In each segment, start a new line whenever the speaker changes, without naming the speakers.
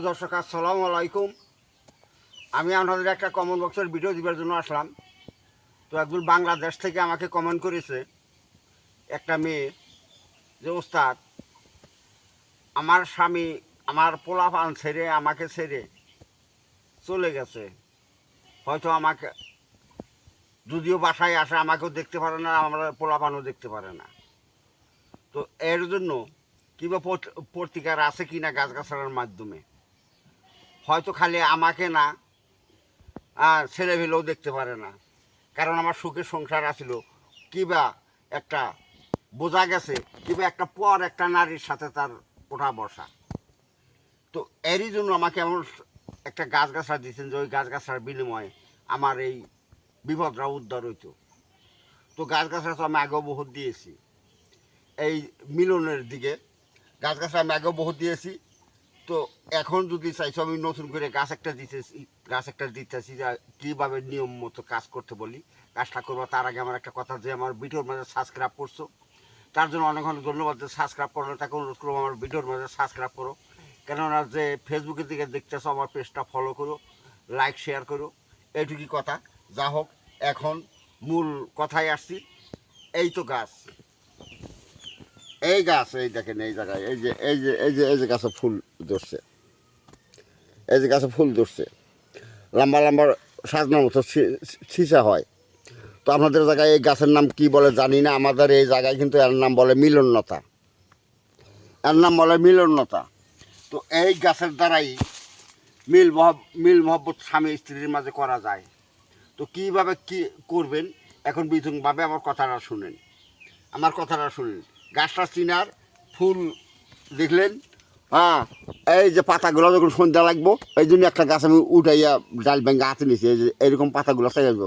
Hello দর্শক, আসসালামু আলাইকুম। আমি আপনাদের একটা কমেন্ট বক্সের ভিডিও দিবার জন্য আসলাম। তো একজন বাংলাদেশ থেকে আমাকে কমেন্ট করেছে, একটা মেয়ে, যে, ওস্তাদ, আমার স্বামী আমার পোলা পোলাপান ছেড়ে আমাকে ছেড়ে চলে গেছে। হয়তো আমাকে, যদিও বাসায় আসে, আমাকেও দেখতে পারে না, আমার পোলাপানও দেখতে পারে না। তো এর জন্য কিংবা পত্রিকার আছে কি না গাছগাছালার মাধ্যমে? হয়তো খালি আমাকে না, আর ছেলে ফেলেও দেখতে পারে না। কারণ আমার সুখের সংসার আছিল, কিবা একটা বোঝা গেছে, কিবা একটা পর একটা নারীর সাথে তার ওঠা বসা। তো এরই জন্য আমাকে এমন একটা গাছ গাছড়া দিয়েছেন যে ওই গাছ গাছড়ার বিনিময়ে আমার এই বিপদটা উদ্ধার হইত। তো গাছ গাছড়া তো আমি আগেও বহুত দিয়েছি। এই মিলনের দিকে গাছ গাছ আমি আগেও বহুত দিয়েছি। তো এখন যদি চাইছো আমি নতুন করে গাছ একটা দিতেছি, গাছ একটা দিতেছি যে কীভাবে নিয়ম মতো কাজ করতে বলি কাজটা করব, তার আগে আমার একটা কথা যে আমার ভিডিওর মাঝে সাবস্ক্রাইব করছ। তার জন্য অনেক অনেক ধন্যবাদ যে সাবস্ক্রাইব করো, তাকে অনুরোধ করব আমার ভিডিওর মাঝে সাবস্ক্রাইব করো। কেননা যে ফেসবুকের দিকে দেখতেছো, আমার পেজটা ফলো করো লাইক শেয়ার করো, এইটুকুই কথা। যা হোক, এখন মূল কথায় আসছি, এই তো গাছ। এই গাছ, এই দেখেন এই জায়গায়, এই যে এই যে এই যে এই যে গাছে ফুল ধরছে। এই যে গাছে ফুল ধরছে। লম্বা লম্বা সাজানোর মতো ছিসা হয়। তো আপনাদের জায়গায় এই গাছের নাম কি বলে জানি না, আমাদের এই জায়গায় কিন্তু এর নাম বলে মিলনতা। এর নাম বলে মিলনতা। তো এই গাছের দ্বারাই মিল মহব, মিল মহব্বত স্বামী স্ত্রীর মাঝে করা যায়। তো কীভাবে কি করবেন? এখন বিধংভাবে আমার কথাটা শুনেন। আমার কথাটা শুনেন। গাছটা চিনার ফুল দেখলেন। হ্যাঁ এই যে পাতাগুলো যখন সন্ধ্যা লাগবো, এই জন্য একটা গাছ আমি উঠাইয়া ডাল ব্যাঙ্গে হাতে নিয়েছি এই যে এরকম পাতাগুলো চাই যাব।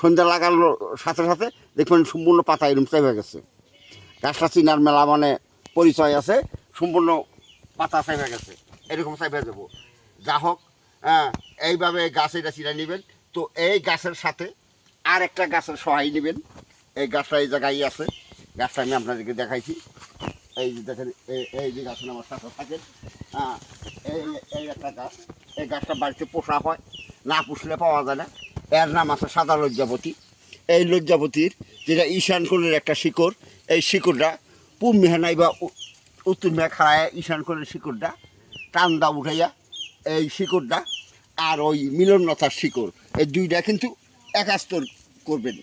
সন্ধ্যা লাগানোর সাথে সাথে দেখবেন সম্পূর্ণ পাতা এরকম চাইবে গেছে। গাছটা চিনার মেলা মানে পরিচয় আছে, সম্পূর্ণ পাতা চাইবে গেছে। এরকম চাইবে যাব। যা হোক হ্যাঁ এইভাবে গাছ এটা চিনা নেবেন। তো এই গাছের সাথে আর একটা গাছের সহায় নেবেন। এই গাছটা এই জায়গায় আছে। গাছটা আমি আপনাদেরকে দেখাইছি। এই যে দেখেন এই যে গাছের আমার সাথে হ্যাঁ এই এই একটা গাছ। এই গাছটা বাড়িতে পোষা হয়, না পুষলে পাওয়া যায় না। এর নাম আছে সাদা লজ্জাপতি এই লজ্জাপতির যেটা ঈশান কোণের একটা শিকড়, এই শিকড়টা পূব মেহানাই বা উত্তর মেহা খাড়ায় ঈশান কোণের শিকড়টা। টান্দা উঠাইয়া এই শিকড়টা আর ওই মিলনলতার শিকড়। এই দুইটা কিন্তু একাস্তর করবেন।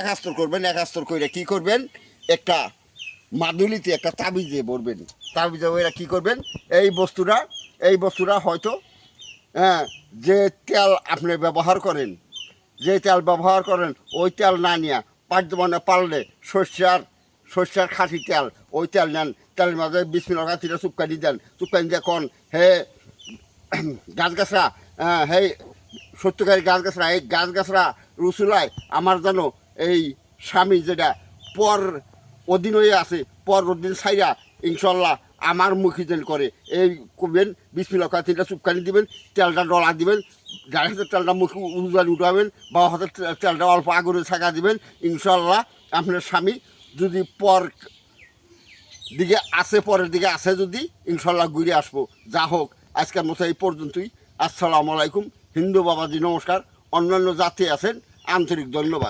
একাস্তর করবেন, একাস্তর করে কি করবেন? একটা মাদুলিতে একটা তাবিজে ভরবেন। তাবিজে ওরা কি করবেন? এই বস্তুটা এই বস্তুটা হয়তো হ্যাঁ যে তেল আপনি ব্যবহার করেন, যে তেল ব্যবহার করেন, ওই তেল না নিয়ে পাঁচজনে পারলে সর্ষার সর্ষার খাঁটি তেল, ওই তেল নেন। তেলের মাঝে মিনিট কাঠিটা চুপকানি দেন। চুপকানি দিয়ে কন, হে গাছ গাছরা হে সত্যকারী গাছ গাছরা এই গাছ গাছরা রুসুলায় আমার যেন এই স্বামী যেটা পর অধীন হয়ে আছে, পর অধীন সাইরা ইনশাল্লাহ আমার মুখী যেন করে। এই করবেন মিনিট কাঠিটা চুপকানি দিবেন, তেলটা ডলা দিবেন, যার হাতে তেলটা মুখে উজান উঠাবেন বা হাতে তেলটা অল্প আগুনে ছাকা দিবেন ইনশাল্লাহ আপনার স্বামী যদি পর দিকে আছে, পরের দিকে আছে যদি ইনশাল্লাহ ঘুরে আসব। যা হোক, আজকের মতো এই পর্যন্তই। আসসালামু আলাইকুম। হিন্দু বাবাজি, নমস্কার। অন্যান্য জাতি আছেন, আন্তরিক ধন্যবাদ।